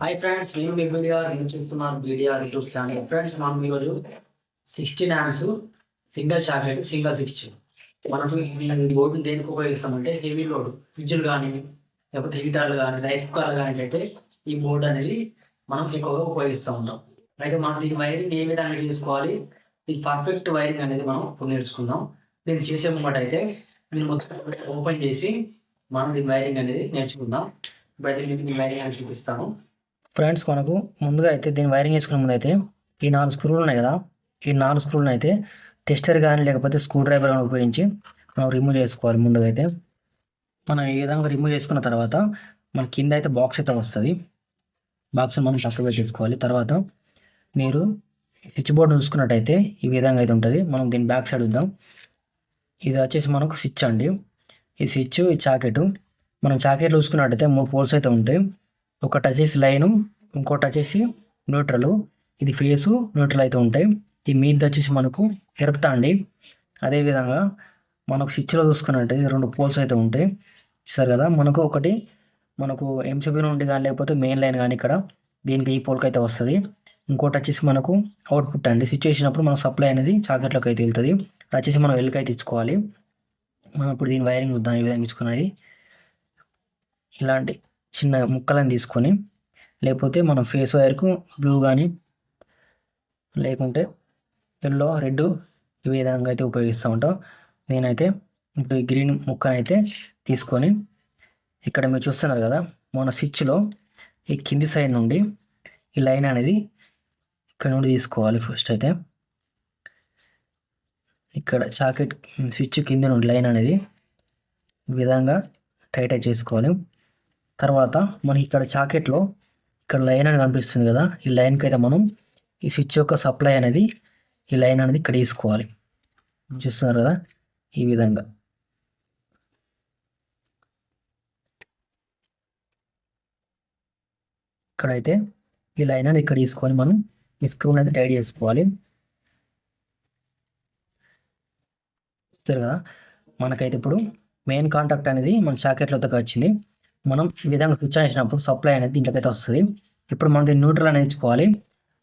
Hi friends నేను మీ బీడిఆర్ నేను చూస్తున్నాను బీడిఆర్ యూట్యూబ్ ఛానల్ ఫ్రెండ్స్ మనం ఈరోజు sixteen amps single socket single sixty మనకు ఈ బోర్డుని దేనికి ఉపయోగిస్తామంటే హెవీ లోడ్ ఫ్రిడ్జ్లు కానీ లేకపోతే హీటర్లు కానీ రైస్ కుక్కర్లు కానీ అయితే ఈ బోర్డు అనేది మనం ఎక్కువగా ఉపయోగిస్తూ ఉంటాం. అయితే మనం ఈ వైరింగ్ ఏ విధంగా చేసుకోవాలి ఈ పర్ఫెక్ట్ వైరింగ్ అనేది మనం ఇప్పుడు నేర్చుకుందాం. నేను చేసే ముంగట అయితే నేను మొత్తం ఓపెన్ చేసి మనం దీని వైరింగ్ అనేది నేర్చుకుందాం. ఇప్పుడైతే మీకు దీని వైరింగ్ చూపిస్తాను. ఫ్రెండ్స్ మనకు ముందుగా అయితే దీన్ని వైరింగ్ చేసుకునే ముందు అయితే ఈ నాలుగు స్క్రూలు ఉన్నాయి కదా ఈ నాలుగు స్క్రూలను అయితే టెస్టర్ కానీ లేకపోతే స్క్రూ డ్రైవర్ కానీ ఉపయోగించి మనం రిమూవ్ చేసుకోవాలి ముందుగా అయితే. మనం ఈ విధంగా రిమూవ్ చేసుకున్న తర్వాత మన కింద అయితే బాక్స్ అయితే వస్తుంది. బాక్స్ మనం పక్కన చేసుకోవాలి. తర్వాత మీరు స్విచ్ బోర్డు చూసుకున్నట్టయితే ఈ విధంగా అయితే ఉంటుంది. మనం దీని బ్యాక్ సైడ్ చూద్దాం. ఇది వచ్చేసి మనకు స్విచ్ అండి. ఈ స్విచ్ ఈ చాకెట్ మనం చాకెట్లు చూసుకున్నట్టయితే మూడు పోల్స్ అయితే ఉంటాయి. ఒకటి వచ్చేసి లైను ఇంకోటి వచ్చేసి న్యూట్రల్. ఇది ఫేసు న్యూట్రల్ అయితే ఉంటాయి. ఈ మీద వచ్చేసి మనకు ఎరుపుతా అండి. అదేవిధంగా మనకు స్విచ్లో చూసుకున్నట్టయితే రెండు పోల్స్ అయితే ఉంటాయి. చూసారు కదా మనకు ఒకటి మనకు ఎంసీబీ నుండి కానీ లేకపోతే మెయిన్ లైన్ కానీ ఇక్కడ దీనికి ఈ పోల్కి అయితే వస్తుంది. ఇంకోటి వచ్చేసి మనకు అవుట్పుట్ అండి. స్విచ్ చేసినప్పుడు మన సప్లై అనేది చాకెట్లోకి అయితే వెళ్తుంది. అది వచ్చేసి మనం వెళ్ళకైతే ఇచ్చుకోవాలి. మనం ఇప్పుడు దీని వైరింగ్ చూద్దాం ఈ విధంగా ఇచ్చుకున్నది. ఇలాంటి చిన్న ముక్కలను తీసుకొని లేకపోతే మనం ఫేస్ వైర్కు బ్లూ కానీ లేకుంటే ఎల్లో రెడ్ ఈ విధంగా అయితే ఉపయోగిస్తూ ఉంటాం. నేనైతే ఇప్పుడు ఈ గ్రీన్ ముక్కనైతే తీసుకొని ఇక్కడ మీరు చూస్తున్నారు కదా మన స్విచ్లో ఈ కింది సైడ్ నుండి ఈ లైన్ అనేది ఇక్కడ నుండి తీసుకోవాలి ఫస్ట్ అయితే. ఇక్కడ చాకెట్ స్విచ్ కింద నుండి లైన్ అనేది విధంగా టైట్ చేసుకోవాలి. తర్వాత మనకి ఇక్కడ చాకెట్లో ఇక్కడ లైన్ అని కనిపిస్తుంది కదా ఈ లైన్కి అయితే మనం ఈ స్విచ్ యొక్క సప్లై అనేది ఈ లైన్ అనేది ఇక్కడ తీసుకోవాలి చూస్తున్నారు కదా ఈ విధంగా. ఇక్కడైతే ఈ లైన్ అనేది ఇక్కడ తీసుకొని మనం ఈ స్క్రూని అయితే టైట్ చేసుకోవాలి. చూస్తారు కదా మనకైతే ఇప్పుడు మెయిన్ కాంటాక్ట్ అనేది మన చాకెట్లతో వచ్చింది. మనం ఈ విధంగా స్విచ్ వేసినప్పుడు చేసినప్పుడు సప్లై అనేది దీంట్లోకైతే వస్తుంది. ఇప్పుడు మనం దీన్ని న్యూట్రల్ అనేది ఇచ్చుకోవాలి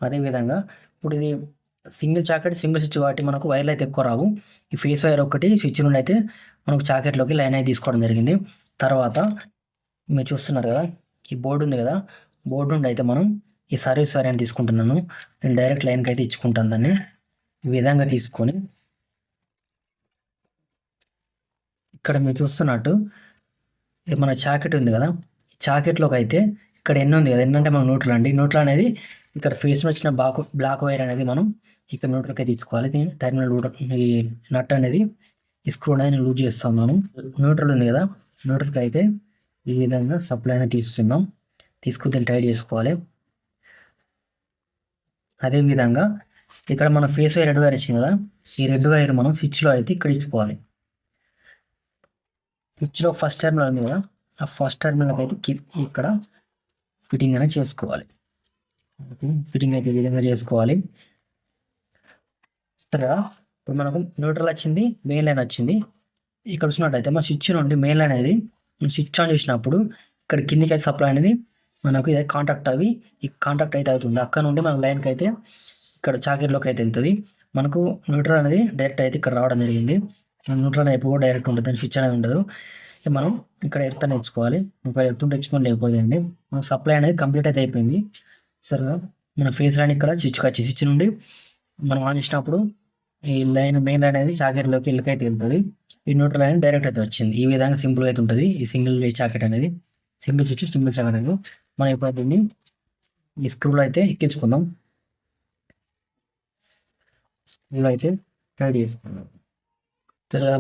అదేవిధంగా ఇప్పుడు ఇది సింగిల్ చాకెట్ సింగిల్ స్విచ్ కాబట్టి మనకు వైర్లు అయితే ఎక్కువ రావు. ఈ ఫేస్ వైర్ ఒకటి స్విచ్ నుండి అయితే మనకు చాకెట్లోకి లైన్ అయితే తీసుకోవడం జరిగింది. తర్వాత మీరు చూస్తున్నారు కదా ఈ బోర్డు ఉంది కదా బోర్డు నుండి అయితే మనం ఈ సర్వీస్ వైర్ అని తీసుకుంటున్నాను. నేను డైరెక్ట్ లైన్కి అయితే ఇచ్చుకుంటాను దాన్ని. ఈ విధంగా తీసుకొని ఇక్కడ మీరు చూస్తున్నట్టు మన చాకెట్ ఉంది కదా? చాకెట్లోకి అయితే ఇక్కడ ఎన్ని ఉంది కదా? ఎన్నంటే మనం న్యూట్రల్ అండి. న్యూట్రల్ అనేది ఇక్కడ ఫేస్ వచ్చిన బ్లాక్ బ్లాక్ వైర్ అనేది మనం ఇక్కడ న్యూట్రల్కి అయితే తీసుకోవాలి. దీని టర్మినల్ ఈ నట్ అనేది స్క్రూ అనేది నేను లూజ్ చేస్తున్నాను న్యూట్రల్ ఉంది కదా? న్యూట్రల్కి అయితే ఈ విధంగా సప్లై అనేది తీసుకున్నాం తీసుకుని ట్రై టైట్ చేసుకోవాలి అదేవిధంగా ఇక్కడ మన ఫేస్ వైర్ రెడ్ వైర్ వచ్చింది కదా? ఈ రెడ్ వైర్ మనం స్విచ్లో అయితే ఇక్కడ ఇచ్చుకోవాలి. స్విచ్లో ఫస్ట్ టర్మినల్ ఉంది కదా ఆ ఫస్ట్ టర్మినల్ అయితే ఇక్కడ ఫిట్టింగ్ అనేది చేసుకోవాలి. ఫిట్టింగ్ అయితే ఈ విధంగా చేసుకోవాలి. సరే ఇప్పుడు మనకు న్యూట్రల్ వచ్చింది మెయిన్ లైన్ వచ్చింది. ఇక్కడ చూసినట్టయితే మన స్విచ్ నుండి మెయిన్ లైన్ అనేది స్విచ్ ఆన్ చేసినప్పుడు ఇక్కడ కిందికి అయితే సప్లై అనేది మనకు ఇదే కాంటాక్ట్ అవి ఈ కాంటాక్ట్ అయితే అవుతుంది. అక్కడ నుండి మన లైన్కి అయితే ఇక్కడ చాకెట్లోకి అయితే వెళ్తుంది. మనకు న్యూట్రల్ అనేది డైరెక్ట్ అయితే ఇక్కడ రావడం జరిగింది. న్యూట్రల్ అయిపో డైరెక్ట్ ఉంటుంది. దాని స్విచ్ అనేది ఉండదు. ఇక మనం ఇక్కడ ఎర్త్ అని తెచ్చుకోవాలి ఇంకా ఎర్త్ తెచ్చుకొని లేకపోతే అండి మన సప్లై అనేది కంప్లీట్ అయితే అయిపోయింది. సరే మన ఫేస్ లైన్ ఇక్కడ స్విచ్ వచ్చి స్విచ్ నుండి మనం ఆన్ చేసినప్పుడు ఈ లైన్ మెయిన్ లైన్ అనేది చాకెట్లోకి ఇళ్ళకైతే వెళ్తుంది. ఈ న్యూట్రల్ లైన్ డైరెక్ట్ అయితే వచ్చింది. ఈ విధంగా సింపుల్ అయితే ఉంటుంది. ఈ సింగిల్ చాకెట్ అనేది. సింగిల్ స్విచ్ సింగిల్ చాకెట్ అనేది. మనం ఇప్పుడు దీన్ని ఈ స్క్రూలో అయితే ఎక్కించుకుందాం. స్క్రూలో అయితే రెడీ చేసుకుందాం.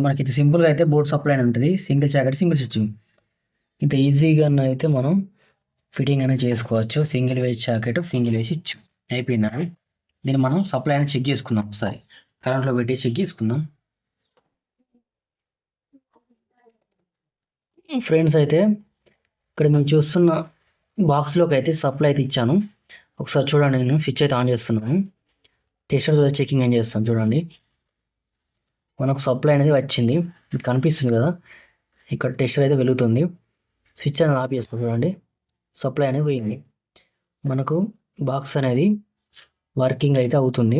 మనకి ఇది సింపుల్గా అయితే బోర్డ్ సప్లై అని ఉంటుంది. సింగిల్ చాకెట్ సింగిల్ స్టిచ్చింగ్. ఇంత ఈజీగా అయితే మనం ఫిట్టింగ్ అనేది చేసుకోవచ్చు. సింగిల్ వేజ్ చాకెట్ సింగిల్ వేసి స్టిచ్. అయిపోయిందని దీన్ని మనం సప్లై అనేది చెక్ చేసుకుందాం ఒకసారి. కరెంట్లో పెట్టి చెక్ చేసుకుందాం. ఫ్రెండ్స్ అయితే ఇక్కడ మేము చూస్తున్న బాక్స్లోకి అయితే సప్లై అయితే ఇచ్చాను. ఒకసారి చూడండి నేను స్విచ్ అయితే ఆన్ చేస్తున్నాను. టెస్టర్ చెకింగ్ ఏం చేస్తాను చూడండి. మనకు సప్లై అనేది వచ్చింది. మీకు కనిపిస్తుంది కదా? ఇక్కడ టెస్టర్ అయితే వెలుగుతుంది. స్విచ్ అనేది ఆఫ్ చేస్తాం చూడండి. సప్లై అనేది పోయింది. మనకు బాక్స్ అనేది వర్కింగ్ అయితే అవుతుంది.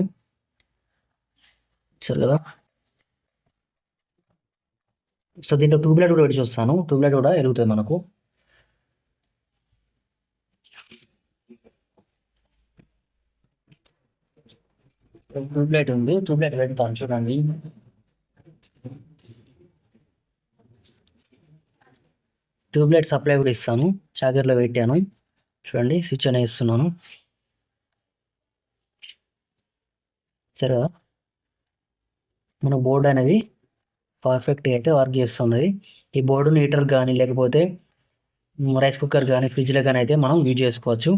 సరే కదా? సో దీంట్లో ట్యూబ్లైట్ కూడా పెట్టి చూస్తాను. ట్యూబ్లైట్ కూడా వెలుగుతుంది మనకు. ట్యూబ్లైట్ ఉంది. ట్యూబ్లైట్ పెడతాను చూడండి. ట్యూబ్లైట్ సప్లై కూడా ఇస్తాను. చార్జర్లో పెట్టాను. చూడండి స్విచ్ అనే ఇస్తున్నాను సరే మన బోర్డు అనేది పర్ఫెక్ట్గా అయితే వర్క్ చేస్తున్నది ఈ బోర్డును హీటర్ కానీ లేకపోతే రైస్ కుక్కర్ కానీ ఫ్రిడ్జ్లో కానీ అయితే మనం యూజ్ చేసుకోవచ్చు.